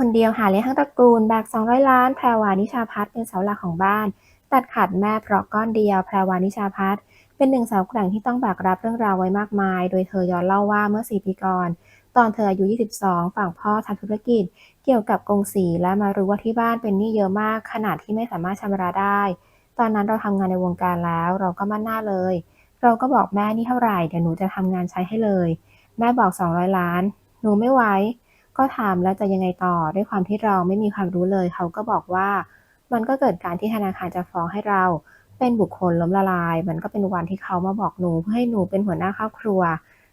คนเดียวหาเลี้ยงทั้งตระกูลแบก200 ล้าน แพรวานิชาพัฒน์เป็นเสาหลักของบ้าน ตัดขาดแม่เพราะก้อนเดียว แพรวานิชาพัฒน์เป็นหนึ่งสาวแกร่งที่ต้องแบกรับเรื่องราวไว้มากมาย โดยเธอย้อนเล่าว่าเมื่อ 4 ปีก่อน ตอนเธออายุ 22 ฝั่งพ่อทำธุรกิจ เกี่ยวกับกงสีและมารู้ว่าที่บ้านเป็นหนี้เยอะมาก ขนาดที่ไม่สามารถชำระได้ ตอนนั้นเราทำงานในวงการแล้ว เราก็มั่นหน้าเลย เราก็บอกแม่นี่เท่าไหร่เดี๋ยวหนูจะทำงานใช้ให้เลย แม่บอก 200 ล้าน หนูไม่ไหว ก็ถามแล้วจะยังไงต่อด้วยความที่เราไม่มีความรู้เลย เขาก็บอกว่า มันก็เกิดการที่ธนาคารจะฟ้องให้เรา เป็นบุคคลล้มละลาย มันก็เป็นวันที่เขามาบอกหนูเพื่อให้หนูเป็นหัวหน้าครอบครัว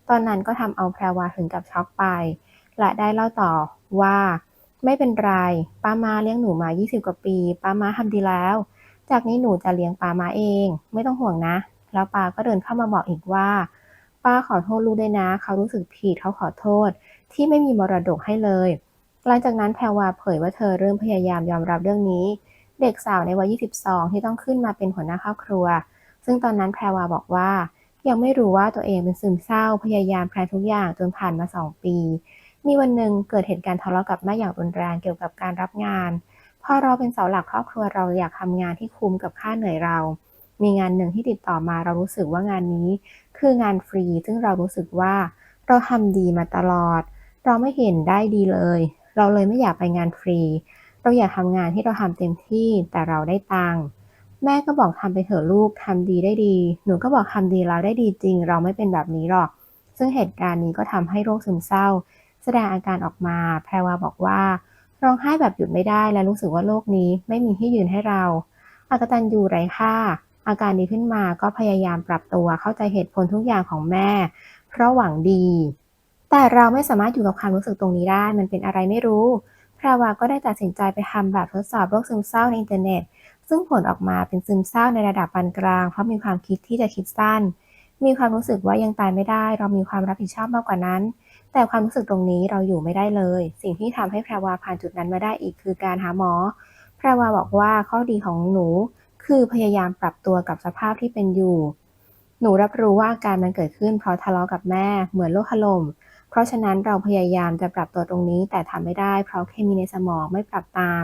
ตอนนั้นก็ทำเอาแพรวาถึงกับช็อกไป และได้เล่าต่อว่า ไม่เป็นไรป้ามาเลี้ยงหนูมา 20 กว่าปีป้ามาทำดีแล้ว จากนี้หนูจะเลี้ยงป้ามาเอง ไม่ต้องห่วงนะ แล้วป้าก็เดินเข้ามาบอกอีกว่าป้าขอโทษลูกด้วยนะ เขารู้สึกผิดเขาขอโทษ ที่ไม่มีมรดกให้เลย หลังจากนั้นแพรวาเผยว่าเธอเริ่มพยายามยอมรับเรื่องนี้ เด็กสาวในวัย 22 ที่ต้องขึ้นมาเป็นหัวหน้าครอบครัว ซึ่งตอนนั้นแพรวาบอกว่า ยังไม่รู้ว่าตัวเองเป็นซึมเศร้า พยายามแพลนทุกอย่างจนผ่านมา 2 ปี มีวันหนึ่งเกิดเหตุการณ์ทะเลาะกับแม่อย่างรุนแรงเกี่ยวกับการรับงานพอเราเป็นเสาหลักครอบครัวเราอยากทำงานที่คุ้มกับค่าเหนื่อยเรา มีงานหนึ่งที่ติดต่อมาเรารู้สึกว่างานนี้ คืองานฟรี ซึ่งเรารู้สึกว่าเราทำดีมาตลอด เราไม่เห็นได้ดีเลย เราเลยไม่อยากไปงานฟรี เราอยากทำงานที่เราทำเต็มที่แต่เราได้ตังค์แม่ก็บอกทำไปเถอะลูกทำดีได้ดี หนูก็บอกทำดีแล้วได้ดีจริง เราไม่เป็นแบบนี้หรอก ซึ่งเหตุการณ์นี้ก็ทำให้โรคซึมเศร้า แสดงอาการออกมา แพรวาบอกว่าร้องไห้แบบหยุดไม่ได้และรู้สึกว่าโลกนี้ไม่มีที่ยืนให้เราอากตันยูไร้ค่า อาการดีขึ้นมาก็พยายามปรับตัวเข้าใจเหตุผลทุกอย่างของแม่ เพราะหวังดี แต่เราไม่สามารถอยู่กับความรู้สึกตรงนี้ได้ มันเป็นอะไรไม่รู้แพรวาก็ได้ตัดสินใจไปทำแบบทดสอบโรคซึมเศร้าในอินเทอร์เน็ต ซึ่งผลออกมาเป็นซึมเศร้าในระดับปานกลาง เพราะมีความคิดที่จะคิดสั้น มีความรู้สึกว่ายังตายไม่ได้ เรามีความรับผิดชอบมากกว่านั้น แต่ความรู้สึกตรงนี้เราอยู่ไม่ได้เลย สิ่งที่ทำให้แพรวาผ่านจุดนั้นมาได้อีกคือการหาหมอ แพรวาบอกว่าข้อดีของหนู คือพยายามปรับตัวกับสภาพที่เป็นอยู่ หนูรับรู้ว่าอาการมันเกิดขึ้นเพราะทะเลาะกับแม่ เหมือนโลกถล่ม เพราะฉะนั้นเราพยายามจะปรับตัวตรงนี้ แต่ทำไม่ได้ เพราะเคมีในสมองไม่ปรับตาม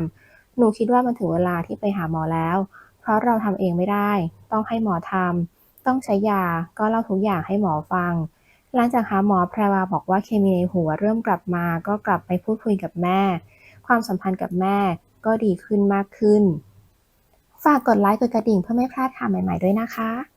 หนูคิดว่ามันถึงเวลาที่ไปหาหมอแล้ว เพราะเราทำเองไม่ได้ ต้องให้หมอทำต้องใช้ยา ก็เล่าทุกอย่างให้หมอฟัง หลังจากหาหมอแพรวาบอกว่าเคมีในหัวเริ่มกลับมา ก็กลับไปพูดคุยกับแม่ ความสัมพันธ์กับแม่ก็ดีขึ้นมากขึ้น ฝากกดไลค์กดกระดิ่งเพื่อไม่พลาดข่าวใหม่ ๆ ด้วยนะคะ